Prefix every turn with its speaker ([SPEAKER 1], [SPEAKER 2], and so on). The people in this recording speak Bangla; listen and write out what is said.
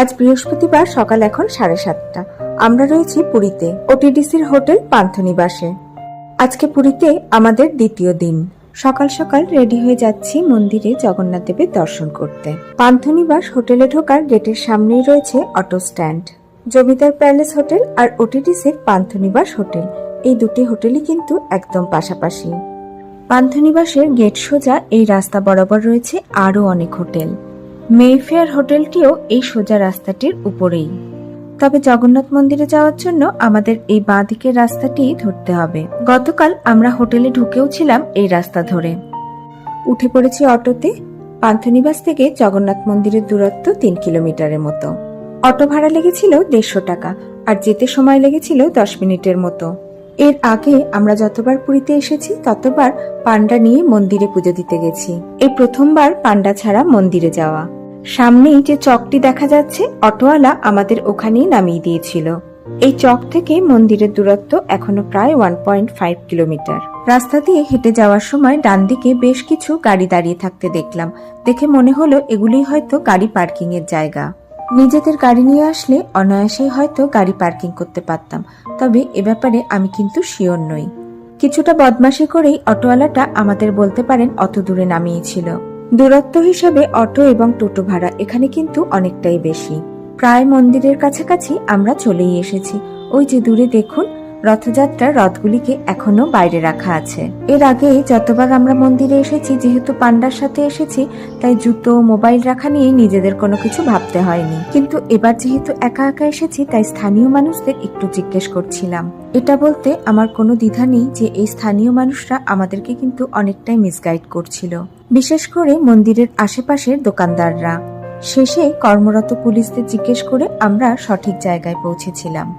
[SPEAKER 1] আজ বৃহস্পতিবার সকাল এখন সাড়ে সাতটা। আমরা রয়েছি পুরীতে, ওটিডিসির হোটেল পান্থনিবাসে। আজকে পুরীতে আমাদের দ্বিতীয় দিন। সকাল সকাল রেডি হয়ে যাচ্ছি মন্দিরে জগন্নাথ দেবের দর্শন করতে। পান্থনিবাস হোটেলে ঢোকার গেটের সামনেই রয়েছে auto stand. Zamindar palace hotel আর ওটিডিসির পান্থনিবাস হোটেল। এই দুটি হোটেলই কিন্তু একদম পাশাপাশি। পান্থনিবাসের গেট সোজা এই রাস্তা বরাবর রয়েছে আরও অনেক হোটেল। মেফেয়ার হোটেলটিও এই সোজা রাস্তাটির উপরেই। তবে জগন্নাথ মন্দিরে যাওয়ার জন্য আমাদের এই বাঁ দিকের রাস্তাটি ধরতে হবে। গতকাল আমরা হোটেলে ঢুকেও ছিলাম এই রাস্তা ধরে। উঠে পড়েছি অটোতে। পান্থনিবাস থেকে জগন্নাথ মন্দিরের দূরত্ব তিন কিলোমিটারের মতো। অটো ভাড়া লেগেছিল দেড়শো টাকা আর যেতে সময় লেগেছিল দশ মিনিটের মতো। এর আগে আমরা যতবার পুরীতে এসেছি, ততবার পান্ডা নিয়ে মন্দিরে পুজো দিতে গেছি। এই প্রথমবার পান্ডা ছাড়া মন্দিরে যাওয়া। সামনেই যে চকটি দেখা যাচ্ছে অটোওয়ালা আমাদের ওখানেই নামিয়ে দিয়েছিল। এই চক থেকে মন্দিরের দূরত্ব এখনও প্রায় ওয়ান পয়েন্ট ফাইভ কিলোমিটার। রাস্তা দিয়ে হেঁটে যাওয়ার সময় ডান দিকে বেশ কিছু গাড়ি দাঁড়িয়ে থাকতে দেখলাম। দেখে মনে হলো এগুলি হয়তো গাড়ি পার্কিং এর জায়গা। নিজেদের গাড়ি নিয়ে আসলে অনায়াসেই হয়তো গাড়ি পার্কিং করতে পারতাম, তবে এ ব্যাপারে আমি কিন্তু শিওর নই। কিছুটা বদমাশি করেই অটোওয়ালাটা আমাদের বলতে পারেন অত দূরে নামিয়েছিল। দূরত্ব হিসাবে অটো এবং টোটো ভাড়া এখানে কিন্তু অনেকটাই বেশি। প্রায় মন্দিরের কাছাকাছি আমরা চলেই এসেছি। ওই যে দূরে দেখুন রথযাত্রার রথগুলিকে এখনও বাইরে রাখা আছে। এর আগে যতবার আমরা মন্দিরে এসেছি, যেহেতু পান্ডার সাথে এসেছি, তাই জুতো, মোবাইল রাখা নিয়ে নিজেদের কোনো কিছু ভাবতে হয়নি। কিন্তু এবার যেহেতু একা একা এসেছি, তাই স্থানীয় মানুষদের একটু জিজ্ঞেস করছিলাম। এটা বলতে আমার কোনো দ্বিধা নেই যে এই স্থানীয় মানুষরা আমাদেরকে কিন্তু অনেকটাই মিসগাইড করছিল। বিশেষ করে মন্দিরের আশেপাশের দোকানদাররা। শেষে কর্মরত পুলিশদের জিজ্ঞেস করে আমরা সঠিক জায়গায় পৌঁছেছিলাম।